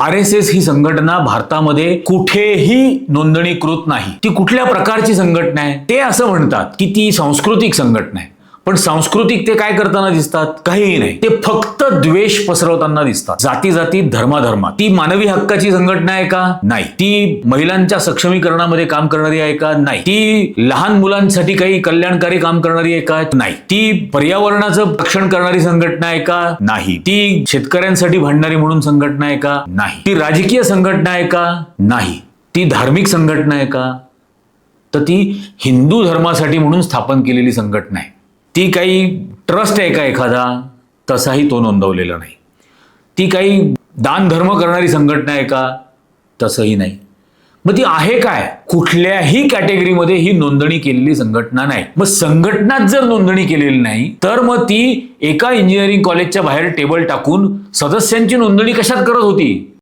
R S S ही संघटना भारतामध्ये कुठेही नोंदणीकृत नाही. ती कुठल्या प्रकारची संघटना आहे? ते असं म्हणतात की ती सांस्कृतिक संघटना आहे. पण सांस्कृतिक ते काय करताना दिसतात? काहीही नाही. ते फक्त द्वेष पसरवताना दिसतात. जाती जाती धर्माधर्मा. ती मानवी हक्काची संघटना आहे का? नाही. ती महिलांच्या सक्षमीकरणामध्ये काम करणारी आहे का? नाही. ती लहान मुलांसाठी काही कल्याणकारी काम करणारी आहे का? नाही. ती पर्यावरणाचं रक्षण करणारी संघटना आहे का? नाही. ती शेतकऱ्यांसाठी भांडणारी म्हणून संघटना आहे का? नाही. ती राजकीय संघटना आहे का? नाही. ती धार्मिक संघटना आहे का? तर ती हिंदू धर्मासाठी म्हणून स्थापन केलेली संघटना आहे. ती काही ट्रस्ट आहे का एखादा? तसाही तो नोंदवलेला नाही. ती काही दानधर्म करणारी संघटना आहे का? तसंही नाही. मग ती आहे काय? कुठल्याही कॅटेगरीमध्ये ही नोंदणी केलेली संघटना नाही. मग संघटनात जर नोंदणी केलेली नाही तर मग ती एका इंजिनिअरिंग कॉलेजच्या बाहेर टेबल टाकून सदस्यांची नोंदणी कशात करत होती?